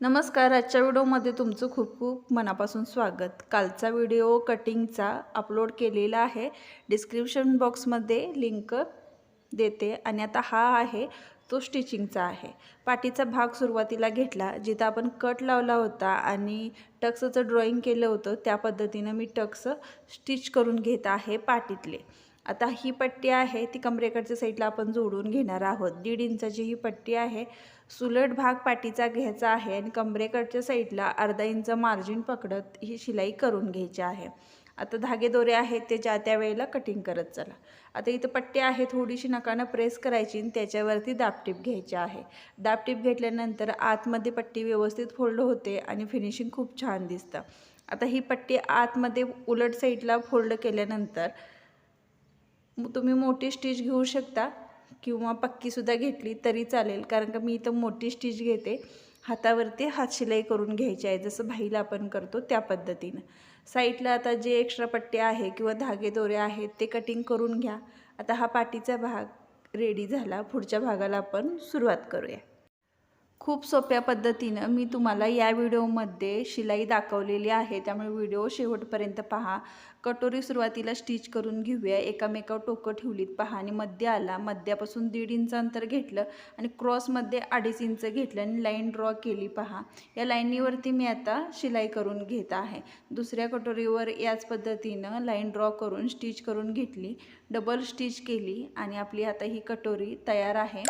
नमस्कार आजच्या व्हिडिओमध्ये तुमचं खूप खूप मनापासून स्वागत. कालचा व्हिडिओ कटिंगचा अपलोड केलेला आहे. डिस्क्रिप्शन बॉक्समध्ये लिंक देते आणि आता हा आहे तो स्टिचिंगचा आहे. पाठीचा भाग सुरुवातीला घेतला जिथं आपण कट लावला होता आणि टक्सचं ड्रॉईंग केलं होतं त्या पद्धतीनं मी टक्स स्टिच करून घेत आहे पाठीतले. आता ही पट्टी आहे ती कमरेकडच्या साईडला आपण जोडून घेणार आहोत. दीड इंचाची ही पट्टी आहे. सुलट भाग पाठीचा घ्यायचा आहे आणि कमरेकडच्या साईडला अर्धा इंच मार्जिन पकडत ही शिलाई करून घ्यायची आहे. आता धागे दोरे आहेत ते ज्या त्या वेळेला कटिंग करत चला. आता इथं पट्टी आहे थोडीशी नकानं प्रेस करायची आणि त्याच्यावरती दापटीप घ्यायची आहे. दापटीप घेतल्यानंतर आतमध्ये पट्टी व्यवस्थित फोल्ड होते आणि फिनिशिंग खूप छान दिसतं. आता ही पट्टी आतमध्ये उलट साईडला फोल्ड केल्यानंतर तुम्ही मोठी स्टिच घेऊ शकता किंवा पक्कीसुद्धा घेतली तरी चालेल. कारण का मी इथं मोठी स्टिच घेते. हातावरती हात शिलाई करून घ्यायची आहे. जसं भाईला आपण करतो त्या पद्धतीनं. साईडला आता जे एक्स्ट्रा पट्टे आहे किंवा धागे दोरे आहेत ते कटिंग करून घ्या. आता हा पाठीचा भाग रेडी झाला. पुढच्या भागाला आपण सुरुवात करूया. खूप सोप्या पद्धतीनं मी तुम्हाला या व्हिडिओमध्ये शिलाई दाखवलेली आहे. त्यामुळे व्हिडिओ शेवटपर्यंत पहा. कटोरी सुरुवातीला स्टिच करून घेऊया. एकामेकावर टोकं ठेवलीत पहा आणि मध्य आला. मध्यापासून दीड इंच अंतर घेतलं आणि क्रॉसमध्ये अडीच इंच घेतलं आणि लाईन ड्रॉ केली पहा. या लाईनीवरती मी आता शिलाई करून घेत आहे. दुसऱ्या कटोरीवर याच पद्धतीनं लाईन ड्रॉ करून स्टिच करून घेतली. डबल स्टिच केली आणि आपली आता ही कटोरी तयार आहे.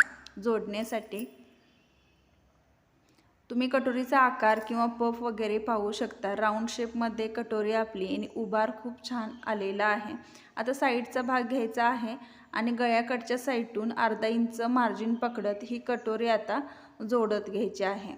जोडण्यासाठी तुम्ही कटोरीचा आकार किंवा पफ वगैरे पाहू शकता. राऊंड शेपमध्ये कटोरी आपली आणि उभार खूप छान आलेला आहे. आता साईडचा भाग घ्यायचा आहे आणि गळ्याकडच्या साईडून अर्धा इंच मार्जिन पकडत ही कटोरी आता जोडत घ्यायची आहे.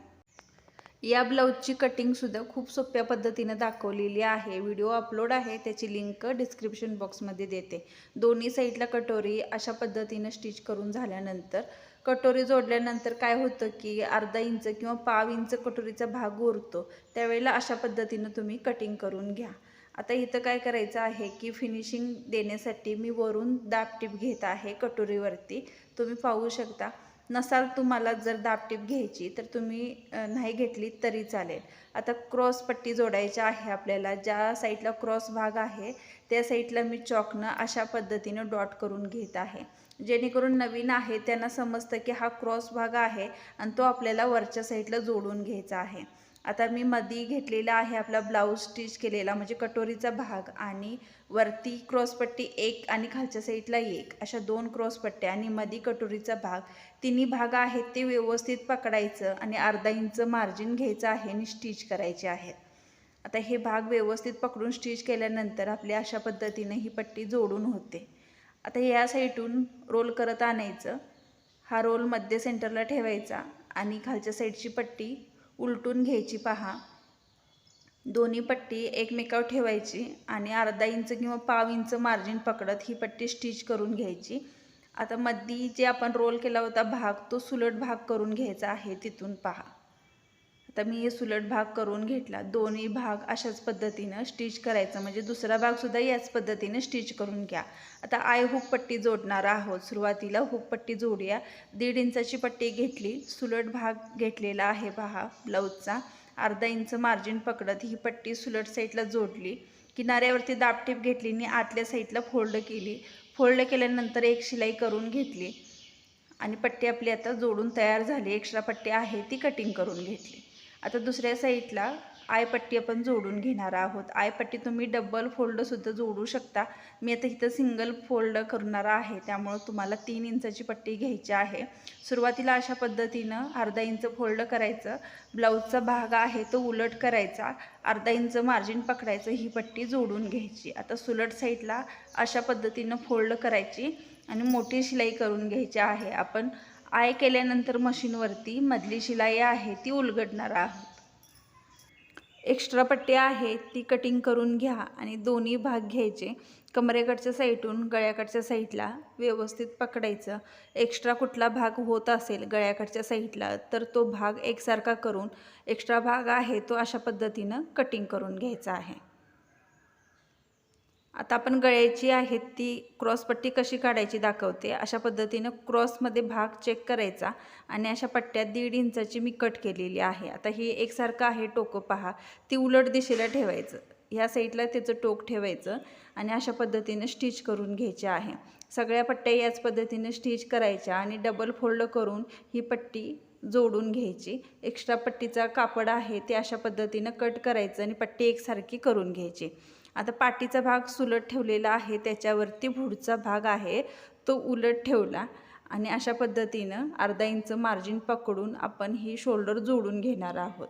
या ब्लाऊजची कटिंगसुद्धा खूप सोप्या पद्धतीनं दाखवलेली आहे. व्हिडिओ अपलोड आहे त्याची लिंक डिस्क्रिप्शन बॉक्समध्ये देते. दोन्ही साईडला कटोरी अशा पद्धतीनं स्टिच करून झाल्यानंतर कटोरी जोडल्यानंतर काय होतं की अर्धा इंच किंवा पाव इंच कटोरीचा भाग उरतो. त्यावेळेला अशा पद्धतीनं तुम्ही कटिंग करून घ्या. आता इथं काय करायचं आहे की फिनिशिंग देण्यासाठी मी वरून दाबटीप घेत आहे कटोरीवरती. तुम्ही पाहू शकता. नसाल तुम्हाला जर दाबटीप घ्यायची तर तुम्ही नाही घेतली तरी चालेल. आता क्रॉस पट्टी जोडायची आहे आपल्याला ज्या साईडला क्रॉस भाग आहे त्या साईडला मी चॉकनं अशा पद्धतीनं डॉट करून घेत आहे. जेणेकरून नवीन आहे त्यांना समजतं की हा क्रॉस भाग आहे आणि तो आपल्याला वरच्या साईडला जोडून घ्यायचा आहे. आता मी मधी घेतलेला आहे आपला ब्लाऊज स्टिच केलेला म्हणजे कटोरीचा भाग आणि वरती क्रॉसपट्टी एक आणि खालच्या साईडला एक अशा दोन क्रॉसपट्ट्या आणि मधी कटोरीचा भाग. तिन्ही भाग आहेत ते व्यवस्थित पकडायचं आणि अर्धा इंच मार्जिन घ्यायचं आहे आणि स्टिच करायचे आहेत. आता हे भाग व्यवस्थित पकडून स्टिच केल्यानंतर आपली अशा पद्धतीने ही पट्टी जोडून होते. आता या साईडून रोल करत आणायचं. हा रोल मध्य सेंटरला ठेवायचा आणि खालच्या साईडची पट्टी उलटून घ्यायची पहा. दोन्ही पट्टी एकमेकावर ठेवायची आणि अर्धा इंच किंवा पाव इंच मार्जिन पकडत ही पट्टी स्टिच करून घ्यायची. आता मधी जे आपण रोल केला होता भाग तो सुलट भाग करून घ्यायचा आहे तिथून पहा. आता मी हे सुलट भाग करून घेतला. दोन्ही भाग अशाच पद्धतीनं स्टिच करायचं. म्हणजे दुसरा भागसुद्धा याच पद्धतीनं स्टिच करून घ्या. आता आय हुक पट्टी जोडणार आहोत. सुरुवातीला हुक पट्टी जोडूया. दीड इंचाची पट्टी घेतली. सुलट भाग घेतलेला आहे पहा ब्लाऊजचा. अर्धा इंच मार्जिन पकडत ही पट्टी सुलट साईडला जोडली. किनाऱ्यावरती दाबटेप घेतली आणि आतल्या साईडला फोल्ड केली. फोल्ड केल्यानंतर एक शिलाई करून घेतली. आणि पट्टी आपली आता जोडून तयार झाली. एक्स्ट्रा पट्टी आहे ती कटिंग करून घेतली. आता दुसऱ्या साईडला आयपट्टी आपण जोडून घेणार आहोत. आयपट्टी तुम्ही डबल फोल्डसुद्धा जोडू शकता. मी आता इथं सिंगल फोल्ड करणार आहे. त्यामुळं तुम्हाला तीन इंचाची पट्टी घ्यायची आहे. सुरुवातीला अशा पद्धतीनं अर्धा इंच फोल्ड करायचं. ब्लाऊजचा भाग आहे तो उलट करायचा. अर्धा इंच मार्जिन पकडायचं ही पट्टी जोडून घ्यायची. आता सुलट साईडला अशा पद्धतीनं फोल्ड करायची आणि मोठी शिलाई करून घ्यायची आहे. आपण आय केल्यानंतर मशीनवरती मधली शिलाई आहे ती उलगडणार आहोत. एक्स्ट्रा पट्टी आहे ती कटिंग करून घ्या आणि दोन्ही भाग घ्यायचे. कमरेकडच्या साईडून गळ्याकडच्या साईडला व्यवस्थित पकडायचं. एक्स्ट्रा कुठला भाग होत असेल गळ्याकडच्या साईडला तर तो भाग एकसारखा करून एक्स्ट्रा भाग आहे तो अशा पद्धतीनं कटिंग करून घ्यायचा आहे. आता आपण गळ्याची आहेत ती क्रॉसपट्टी कशी काढायची दाखवते? अशा पद्धतीनं क्रॉसमध्ये भाग चेक करायचा आणि अशा पट्ट्यात दीड इंचाची मी कट केलेली आहे. आता ही एकसारखं आहे टोकं पहा. ती उलट दिशेला ठेवायचं. ह्या साईडला त्याचं टोक ठेवायचं आणि अशा पद्धतीनं स्टिच करून घ्यायचे आहे. सगळ्या पट्ट्या याच पद्धतीनं स्टिच करायच्या आणि डबल फोल्ड करून ही पट्टी जोडून घ्यायची. एक्स्ट्रा पट्टीचा कापड आहे ते अशा पद्धतीनं कट करायचं आणि पट्टी एकसारखी करून घ्यायची. आता पाठीचा भाग सुलट ठेवलेला आहे त्याच्यावरती पुढचा भाग आहे तो उलट ठेवला. आणि अशा पद्धतीनं अर्धा इंच मार्जिन पकडून आपण ही शोल्डर जोडून घेणार आहोत.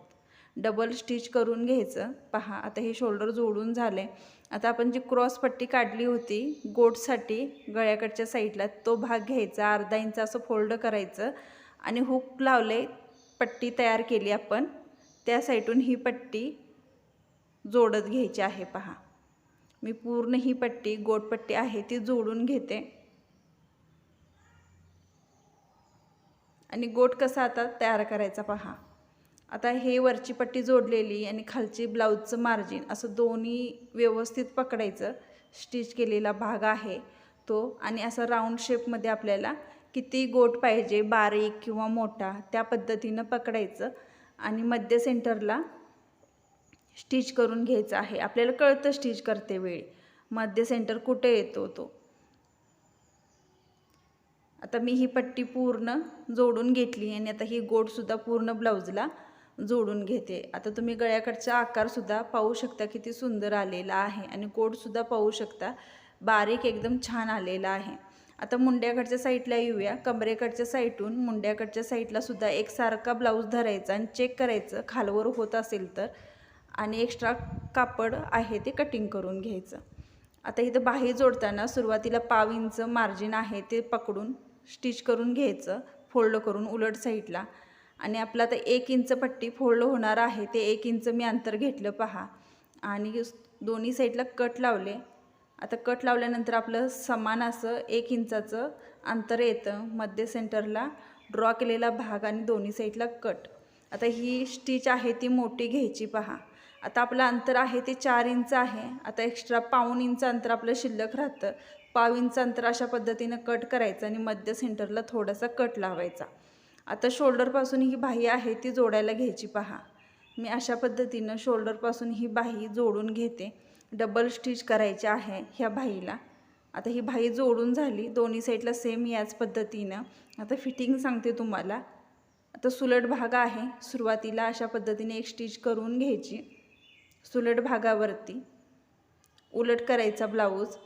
डबल स्टिच करून घ्यायचं. पहा आता हे शोल्डर जोडून झाले आता आपण जी क्रॉस पट्टी काढली होती गोटसाठी गळ्याकडच्या साईडला तो भाग घ्यायचा. अर्धा इंच असं फोल्ड करायचं. आणि हुक लावले पट्टी तयार केली आपण. त्या साईडून ही पट्टी जोडत घ्यायची आहे पहा. मी पूर्ण ही पट्टी गोटपट्टी आहे ती जोडून घेते. आणि गोट कसा आता तयार करायचा पहा. आता हे वरची पट्टी जोडलेली आणि खालची ब्लाऊजचं मार्जिन असं दोन्ही व्यवस्थित पकडायचं. स्टिच केलेला भाग आहे तो आणि असं राऊंड शेपमध्ये आपल्याला किती गोट पाहिजे बारीक किंवा मोठा त्या पद्धतीनं पकडायचं. आणि मध्य सेंटरला स्टिच करून घ्यायचं आहे. आपल्याला कळतं स्टिच करते वेळी. मध्य सेंटर कुठे येतो तो? आता मी ही पट्टी पूर्ण जोडून घेतली आणि आता ही गोटसुद्धा पूर्ण ब्लाऊजला जोडून घेते. आता तुम्ही गळ्याकडचा आकारसुद्धा पाहू शकता किती सुंदर आलेला आहे आणि गोटसुद्धा पाहू शकता. बारीक एकदम छान आलेला आहे. आता मुंड्याकडच्या साईडला येऊया. कमरेकडच्या साईडून मुंड्याकडच्या साईटलासुद्धा एकसारखा ब्लाऊज धरायचा आणि चेक करायचं. खालवर होत असेल तर. आणि एक्स्ट्रा कापड आहे ते कटिंग करून घ्यायचं. आता इथं बाही जोडताना सुरुवातीला पाव इंच मार्जिन आहे ते पकडून स्टिच करून घ्यायचं फोल्ड करून उलट साईडला आणि आपलं आता एक इंच पट्टी फोल्ड होणार आहे ते एक इंच मी अंतर घेतलं पहा. आणि दोन्ही साईडला कट लावले. आता कट लावल्यानंतर आपलं समान असं एक इंचाचं अंतर येतं मध्य सेंटरला ड्रॉ केलेला भाग आणि दोन्ही साईडला कट आता ही स्टिच आहे ती मोठी घ्यायची पहा. आता आपलं अंतर आहे ते चार इंच आहे. आता एक्स्ट्रा पाऊन इंच अंतर आपलं शिल्लक राहतं. पाव इंच अंतर अशा पद्धतीनं कट करायचं आणि मध्य सेंटरला थोडासा कट लावायचा. आता शोल्डरपासून ही बाही आहे ती जोडायला घ्यायची पहा. मी अशा पद्धतीनं शोल्डरपासून ही बाही जोडून घेते. डबल स्टिच करायची आहे ह्या बाहीला. आता ही बाही जोडून झाली दोन्ही साईडला सेम याच पद्धतीनं. आता फिटिंग सांगते तुम्हाला. आता सुलट भाग आहे सुरुवातीला अशा पद्धतीने एक स्टिच करून घ्यायची. सुलट भागावरती उलट करायचा ब्लाऊज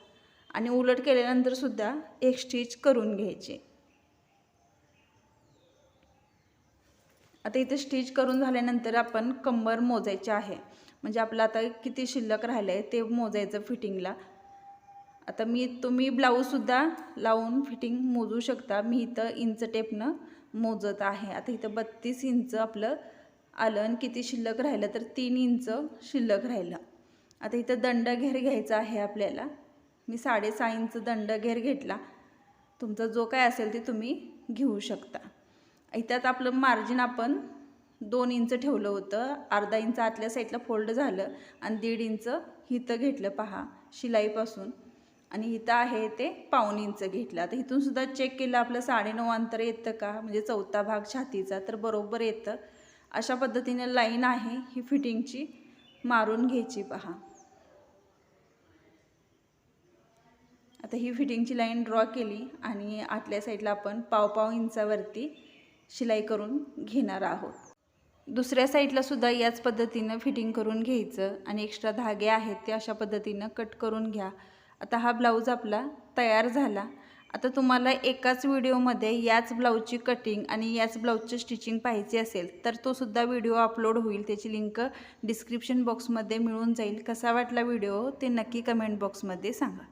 आणि उलट केल्यानंतरसुद्धा एक स्टिच करून घ्यायची. आता इथे स्टिच करून झाल्यानंतर आपण कंबर मोजायचे आहे. म्हणजे आपलं आता किती शिल्लक राहिलं आहे ते मोजायचं फिटिंगला. आता मी तुम्ही ब्लाऊजसुद्धा लावून फिटिंग मोजू शकता. मी इथं इंच टेपनं मोजत आहे. आता इथं बत्तीस इंच आपलं आलं आणि किती शिल्लक राहिलं तर तीन इंच शिल्लक राहिलं. आता इथं दंड घेर घ्यायचा आहे आपल्याला. मी साडेसहा इंच दंड घेर घेतला. तुमचा जो काय असेल ते तुम्ही घेऊ शकता. इथं आपलं मार्जिन आपण दोन इंच ठेवलं होतं. अर्धा इंच आतल्या साईडला फोल्ड झालं आणि दीड इंच हिथं घेतलं पहा शिलाईपासून. आणि इथं आहे ते पाऊन इंच घेतलं. आता इथून सुद्धा चेक केलं आपलं साडेनऊ अंतर येतं का? म्हणजे चौथा भाग छातीचा तर बरोबर येतं. अशा पद्धतीने लाईन आहे ही फिटिंगची. मारून घ्यायची पहा. आता ही फिटिंगची लाईन ड्रॉ केली आणि आतल्या साईडला आपण पाव पाव इंचावरती शिलाई करून घेणार आहोत. दुसऱ्या साईडला सुद्धा याच पद्धतीनं फिटिंग करून घ्यायचं आणि एक्स्ट्रा धागे आहेत ते अशा पद्धतीनं कट करून घ्या. आता हा ब्लाऊज आपला तयार झाला. आता तुम्हाला एकाच व्हिडिओमध्ये याच ब्लाऊजची कटिंग आणि याच ब्लाऊजचं स्टिचिंग पाहायची असेल तर तो सुद्धा व्हिडिओ अपलोड होईल. त्याची लिंक डिस्क्रिप्शन बॉक्समध्ये मिळून जाईल. कसा वाटला व्हिडिओ? ते नक्की कमेंट बॉक्समध्ये सांगा.